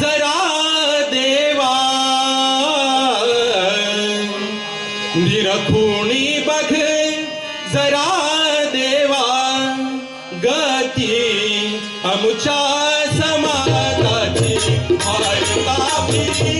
जरा देवा निरखुणी बघ जरा देवा गती अमुच्या समाजाची आई बापी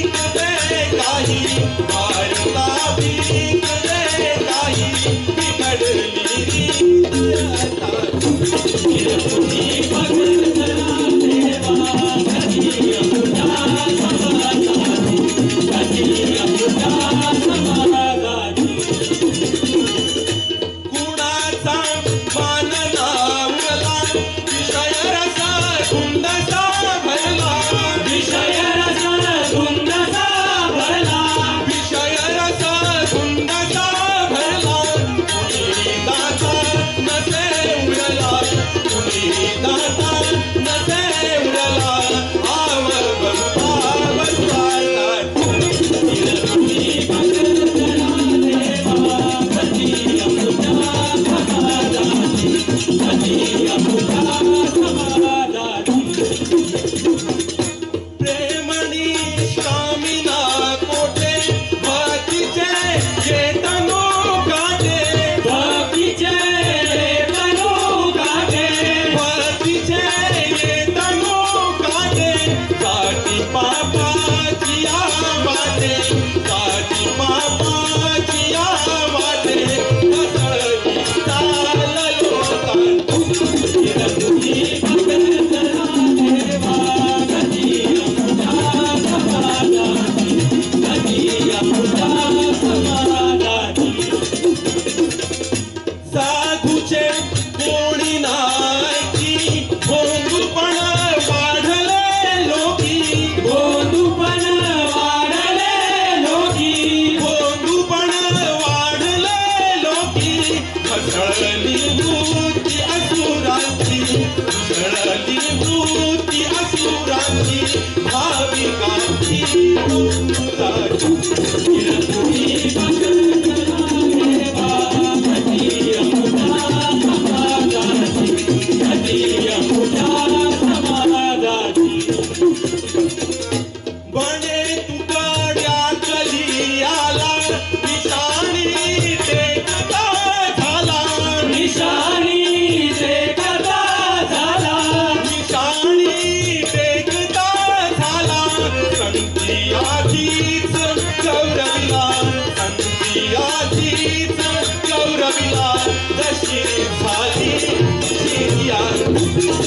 you